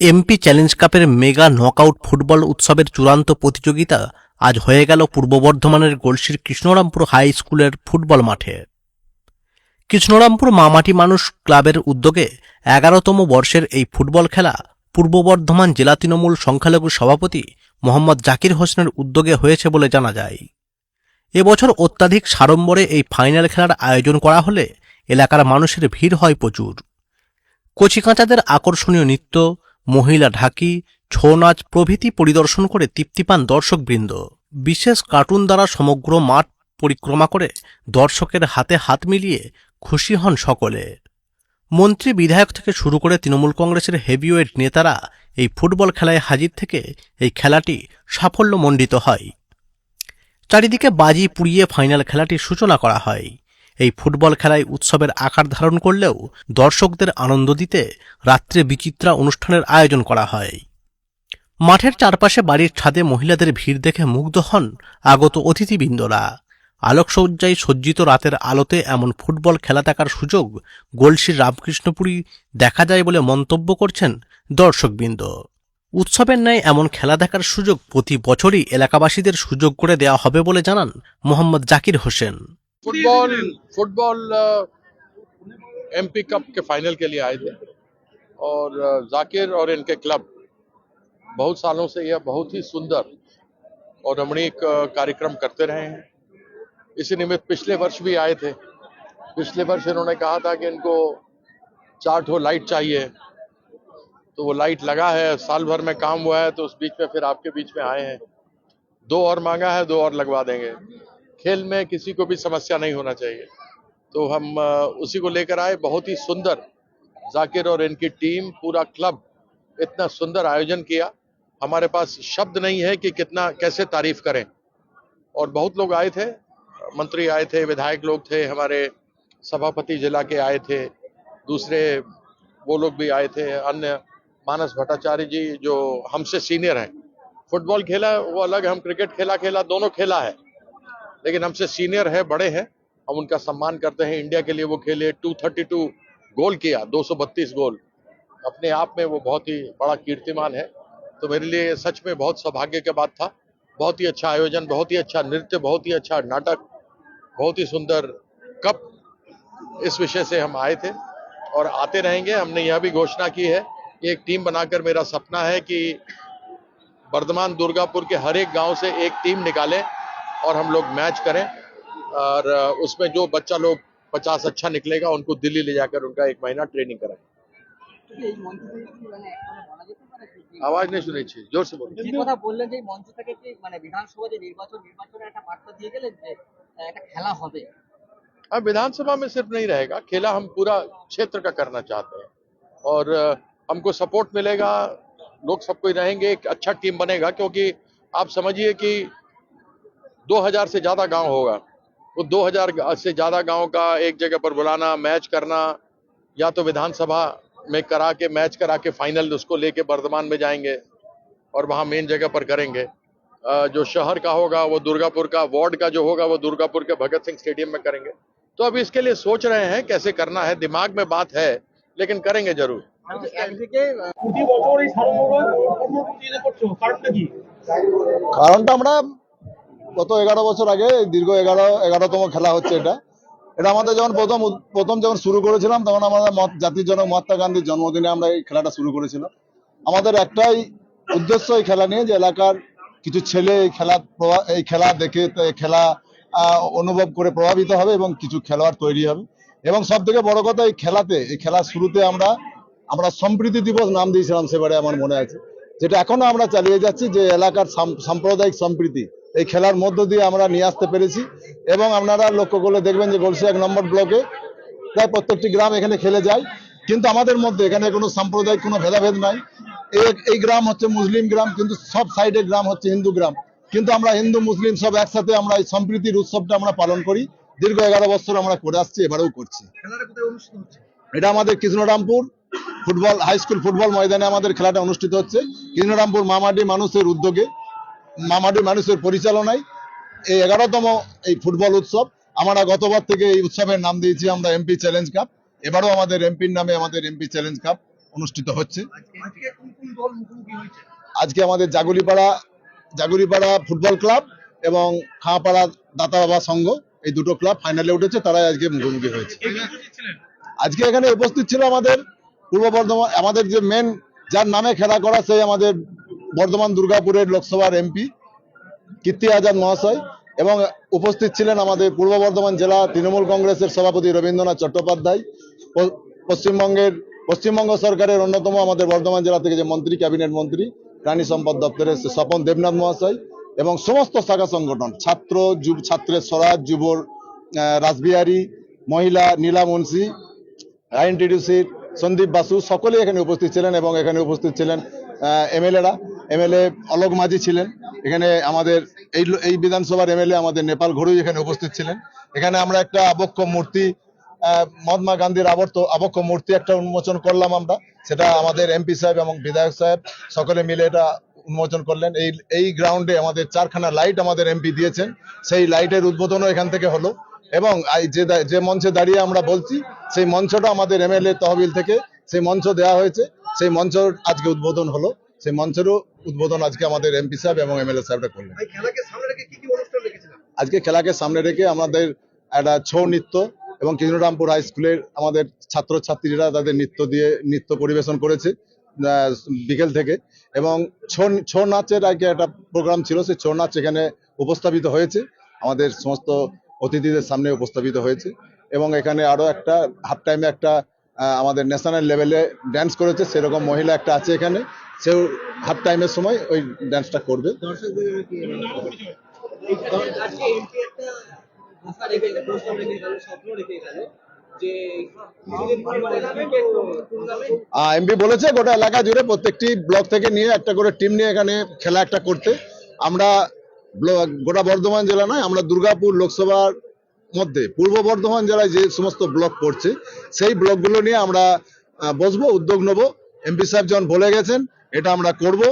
MP challenge কাপের mega knockout football উৎসবের চূড়ান্ত প্রতিযোগিতা আজ হয়ে গেল পূর্ব বর্ধমানের গলসির কৃষ্ণরামপুর হাই স্কুলের ফুটবল মাঠে। কৃষ্ণরামপুর মামাটি মানুষ ক্লাবের উদ্যোগে এগারোতম বর্ষের এই ফুটবল খেলা পূর্ব বর্ধমান জেলা তৃণমূল সংখ্যালঘু সভাপতি মোহাম্মদ জাকির হোসেনের উদ্যোগে হয়েছে বলে জানা যায়। এবছর অত্যাধিক সাড়ম্বরে এই ফাইনাল খেলার আয়োজন করা হলে এলাকার মানুষের ভিড় হয় প্রচুর। কচিকাঁচাদের আকর্ষণীয় নৃত্য মহিলা ঢাকি ছৌ নাচ প্রভৃতি পরিদর্শন করে তৃপ্তি পান দর্শকবৃন্দ। বিশেষ কার্টুন দ্বারা সমগ্র মাঠ পরিক্রমা করে দর্শকের হাতে হাত মিলিয়ে খুশি হন সকলে। মন্ত্রী বিধায়ক থেকে শুরু করে তৃণমূল কংগ্রেসের হেভিওয়েট নেতারা এই ফুটবল খেলায় হাজির থেকে এই খেলাটি সাফল্যমণ্ডিত হয়। চারিদিকে বাজি পুড়িয়ে ফাইনাল খেলাটির সূচনা করা হয়। এই ফুটবল খেলায় উৎসবের আকার ধারণ করলেও দর্শকদের আনন্দ দিতে রাত্রে বিচিত্রা অনুষ্ঠানের আয়োজন করা হয়। মাঠের চারপাশে বাড়ির ছাদে মহিলাদের ভিড় দেখে মুগ্ধ হন আগত অতিথিবৃন্দরা। আলোকসজ্জায় সজ্জিত রাতের আলোতে এমন ফুটবল খেলা দেখার সুযোগ গলসির রামকৃষ্ণপুরী দেখা যায় বলে মন্তব্য করছেন দর্শকবৃন্দ। উৎসবের ন্যায় এমন খেলা দেখার সুযোগ প্রতি বছরই এলাকাবাসীদের সুযোগ করে দেওয়া হবে বলে জানান Mohammad Zakir Hossain. Football football MP cup के फाइनल के लिए आए थे। और जाकिर और इनके क्लब बहुत सालों से यह बहुत ही सुंदर और रमणीक कार्यक्रम करते रहे हैं। इसी निमित्त पिछले वर्ष भी आए थे। पिछले वर्ष इन्होंने कहा था कि इनको चार ठो लाइट चाहिए। तो वो लाइट लगा है साल भर में काम हुआ है तो उस बीच में फिर आपके बीच में आए हैं। दो और मांगा है दो और लगवा देंगे। खेल में किसी को भी समस्या नहीं होना चाहिए। तो हम उसी को लेकर आए। बहुत ही सुंदर जाकिर और इनकी टीम, पूरा क्लब इतना सुंदर आयोजन किया। हमारे पास शब्द नहीं है कि कितना, कैसे तारीफ़ करें। और बहुत लोग आए थे, मंत्री आए थे, विधायक लोग थे, हमारे सभापति जिला के आए थे, दूसरे वो लोग भी आए थे, अन्य मानस भट्टाचार्य जी जो हमसे सीनियर हैं। फुटबॉल खेला, वो अलग हम क्रिकेट खेला खेला, दोनों खेला है। लेकिन हमसे सीनियर है, बड़े हैं। हम उनका सम्मान करते हैं। इंडिया के लिए वो खेले 232 गोल किया 232 गोल। अपने आप में वो बहुत ही बड़ा कीर्तिमान है। तो मेरे लिए सच में बहुत सौभाग्य की बात था। बहुत ही अच्छा आयोजन, बहुत ही अच्छा नृत्य, बहुत ही अच्छा नाटक, बहुत ही सुंदर कप इस विषय से हम आए थे और आते रहेंगे। हमने यह भी घोषणा की है कि एक टीम बनाकर मेरा सपना है कि वर्धमान दुर्गापुर के हर एक गाँव से एक टीम निकालें। और हम लोग मैच करें और अ, उसमें जो बच्चा लोग पचास अच्छा निकलेगा उनको दिल्ली ले जाकर उनका एक महीना ट्रेनिंग कराएं এই মঞ্চ থেকে কি মানে এখনো বলা যেতে পারে যে- যে- आवाज नहीं सुनी चाहिए जोर से बोलो যে কথা বললেন যে এই মঞ্চ থেকে কি মানে বিধানসভা যে নির্বাচন নির্বাচনের একটা বার্তা দিয়ে গেলেন যে আহ, একটা খেলা হবে अब विधानसभा में सिर्फ नहीं रहेगा खेला हम पूरा क्षेत्र का करना चाहते हैं और अ, हमको सपोर्ट मिलेगा लोग सब कोई रहेंगे एक अच्छा टीम बनेगा क्योंकि आप समझिए कि 2000 से ज्यादा गांव होगा वो 2000 से ज्यादा गांव का एक जगह पर बुलाना मैच करना या तो विधानसभा में करा के मैच करा के फाइनल उसको लेके वर्धमान में जाएंगे और वहाँ मेन जगह पर करेंगे अ, जो शहर का होगा वो दुर्गापुर का वार्ड का जो होगा वो दुर्गापुर के भगत सिंह स्टेडियम में करेंगे तो अभी इसके लिए सोच रहे हैं कैसे करना है दिमाग में बात है लेकिन करेंगे जरूर কিন্তু একদিকে আহ, প্রতি বছর এই সারমূলক কর্মসূচি করছো কারণটা কি কারণটা আমরা গত এগারো বছর আগে দীর্ঘ এগারো, এগারোতম খেলা হচ্ছে এটা। এটা আমাদের যখন প্রথম প্রথম যখন শুরু করেছিলাম, তখন আমাদের জাতির জনক মহাত্মা গান্ধীর জন্মদিনে আমরা এই খেলাটা শুরু করেছিলাম। আমাদের একটাই উদ্দেশ্য এই খেলা নিয়ে যে এলাকার কিছু ছেলে এই খেলা এই খেলা দেখে খেলা অনুভব করে প্রভাবিত হবে এবং কিছু খেলোয়াড় তৈরি হবে। এবং সব থেকে বড় কথা, এই খেলাতে, এই খেলার শুরুতে আমরা আমরা সম্প্রীতি দিবস নাম দিয়েছিলাম, সেবারে আমার মনে আছে। যেটা এখনও আমরা চালিয়ে যাচ্ছি যে এলাকার সাম- সাম্প্রদায়িক সম্প্রীতি। এই খেলার মধ্য দিয়ে আমরা নিয়ে আসতে পেরেছি এবং আপনারা লক্ষ্য করলে দেখবেন যে গলসি এক নম্বর ব্লকে প্রায় প্রত্যেকটি গ্রাম এখানে খেলে যায়। কিন্তু আমাদের মধ্যে এখানে কোনো সাম্প্রদায়িক কোনো ভেদাভেদ নাই। এই এই গ্রাম হচ্ছে মুসলিম গ্রাম কিন্তু সব সাইডের গ্রাম হচ্ছে হিন্দু গ্রাম। কিন্তু আমরা হিন্দু মুসলিম সব একসাথে আমরা এই সম্প্রীতির উৎসবটা আমরা পালন করি। দীর্ঘ এগারো বছর আমরা করে আসছি এবারেও করছি। এটা আমাদের Krishnarampur football high school football ময়দানে আমাদের খেলাটা অনুষ্ঠিত হচ্ছে। কৃষ্ণরামপুর মামাডি মানুষের উদ্যোগে। মামাডি মানুষের পরিচালনায় এই এগারোতম এই ফুটবল উৎসব। আমরা গতবার থেকে এই উৎসবের নাম দিয়েছি আমরা এমপি চ্যালেঞ্জ কাপ এবারও আমাদের এমপির নামে আমাদের এমপি চ্যালেঞ্জ কাপ অনুষ্ঠিত হচ্ছে। আজকে আমাদের জাগুলিপাড়া জাগুলিপাড়া ফুটবল ক্লাব এবং খাঁপাড়া দাতা বাবা সংঘ এই দুটো ক্লাব ফাইনালে উঠেছে, তারাই আজকে মুখোমুখি হয়েছে। আজকে এখানে উপস্থিত ছিল আমাদের পূর্ব বর্ধমান আমাদের যে মেন যার নামে খেলা করা, সেই আমাদের বর্ধমান দুর্গাপুরের লোকসভার এমপি কীর্তি আজাদ মহাশয় এবং উপস্থিত ছিলেন আমাদের পূর্ব বর্ধমান জেলা তৃণমূল কংগ্রেসের সভাপতি রবীন্দ্রনাথ চট্টোপাধ্যায় পশ্চিমবঙ্গের, পশ্চিমবঙ্গ সরকারের অন্যতম আমাদের বর্ধমান জেলা থেকে যে মন্ত্রী, ক্যাবিনেট মন্ত্রী, প্রাণী সম্পদ দপ্তরের স্বপন দেবনাথ মহাশয় এবং সমস্ত শাখা সংগঠন, ছাত্র, যুব, ছাত্রের স্বরাজ, যুবর রাসবিহারী, মহিলা, নীলা মুন্সি, আইএনটিডিসির সন্দীপ বাসু, সকলেই এখানে উপস্থিত ছিলেন এবং এখানে উপস্থিত ছিলেন এমএলএরা এমএলএ অলোক মাঝি ছিলেন। এখানে আমাদের এই এই বিধানসভার এমএলএ আমাদের নেপাল ঘড়ুই এখানে উপস্থিত ছিলেন। এখানে আমরা একটা আবক্ষ মূর্তি মহাত্মা গান্ধীর আবর্ত আবক্ষ মূর্তি একটা উন্মোচন করলাম আমরা। সেটা আমাদের এমপি সাহেব এবং বিধায়ক সাহেব সকলে মিলে এটা উন্মোচন করলেন। এই এই গ্রাউন্ডে আমাদের চারখানা লাইট আমাদের এমপি দিয়েছেন। সেই লাইটের উদ্বোধনও এখান থেকে হলো। এবং যে যে মঞ্চে দাঁড়িয়ে আমরা বলছি, সেই মঞ্চটা আমাদের এমএলএ তহবিল থেকে সেই মঞ্চ দেওয়া হয়েছে। সেই মঞ্চ আজকে উদ্বোধন হলো। সেই মঞ্চেরও উদ্বোধন আজকে আমাদের এমপি সাহেব এবং এমএলএ সাহেবরা করলেন। আজকে খেলাকে সামনে রেখে আমাদের একটা ছৌ নৃত্য এবং কৃষ্ণরামপুর হাই স্কুলের আমাদের ছাত্রছাত্রীরা তাদের নৃত্য দিয়ে নৃত্য পরিবেশন করেছে বিকেল থেকে। এবং ছৌ ছৌ নাচের আগে একটা প্রোগ্রাম ছিল সেই ছৌ নাচ এখানে উপস্থাপিত হয়েছে। আমাদের সমস্ত অতিথিদের সামনে উপস্থাপিত হয়েছে। এবং এখানে আরও একটা হাফ টাইমে একটা আমাদের ন্যাশনাল লেভেলে ড্যান্স করেছে সেরকম মহিলা একটা আছে এখানে। সেও হাফ টাইমের সময় ওই ড্যান্সটা করবে। এমপি বলেছে গোটা এলাকা জুড়ে প্রত্যেকটি ব্লক থেকে নিয়ে একটা করে টিম নিয়ে এখানে খেলা একটা করতে। আমরা গোটা বর্ধমান জেলা নয় আমরা দুর্গাপুর লোকসভার মধ্যে পূর্ব বর্ধমান জেলায় যে সমস্ত ব্লক পড়ছে সেই ব্লকগুলো নিয়ে আমরা বসবো উদ্যোগ নেব। এমপি সাহেব যখন বলে গেছেন এটা আমরা করব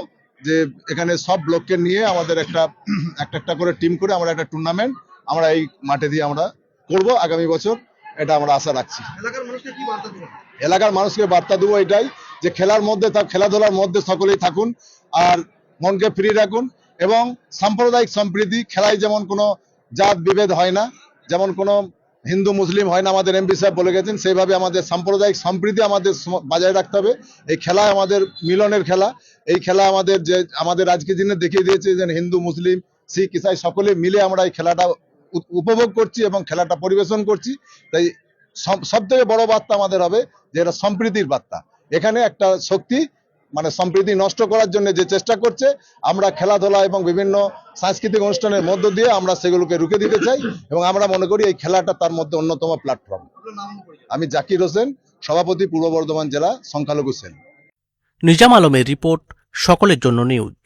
যে এখানে সব ব্লককে নিয়ে আমাদের একটা একটা একটা করে টিম করে আমরা একটা টুর্নামেন্ট আমরা এই মাঠে দিয়ে আমরা করব আগামী বছর। এটা আমরা আশা রাখছি। এলাকার মানুষকে বার্তা দেবেন? এলাকার মানুষকে বার্তা দেবো এটাই যে খেলার মধ্যে থাক খেলাধুলার মধ্যে সকলেই থাকুন আর মনকে ফ্রি রাখুন এবং সাম্প্রদায়িক সম্প্রীতি খেলায় যেমন কোনো জাত বিভেদ হয় না যেমন কোনো হিন্দু, মুসলিম হয় না, আমাদের এমপি সাহেব বলে গেছেন, সেইভাবে আমাদের সাম্প্রদায়িক সম্প্রীতি আমাদের বজায় রাখতে হবে। এই খেলা আমাদের মিলনের খেলা। এই খেলা আমাদের যে, আমাদের আজকের দিনে দেখিয়ে দিয়েছে যে, হিন্দু, মুসলিম, শিখ, ইসাই সকলে মিলে আমরা এই খেলাটা উপভোগ করছি এবং খেলাটা পরিবেশন করছি। তাই সব থেকে বড় বার্তা আমাদের হবে যে, এটা সম্প্রীতির বার্তা। এখানে একটা শক্তি মানে সম্প্রীতি নষ্ট করার জন্য যে চেষ্টা করছে, আমরা খেলাধুলা এবং বিভিন্ন সাংস্কৃতিক অনুষ্ঠানের মধ্য দিয়ে আমরা সেগুলোকে রুখে দিতে চাই এবং আমরা মনে করি এই খেলাটা তার মধ্যে অন্যতম প্ল্যাটফর্ম আমি জাকির হোসেন, সভাপতি পূর্ব বর্ধমান জেলা সংখ্যালঘু সেন নিজাম আলমের রিপোর্ট, সকলের জন্য নিউজ।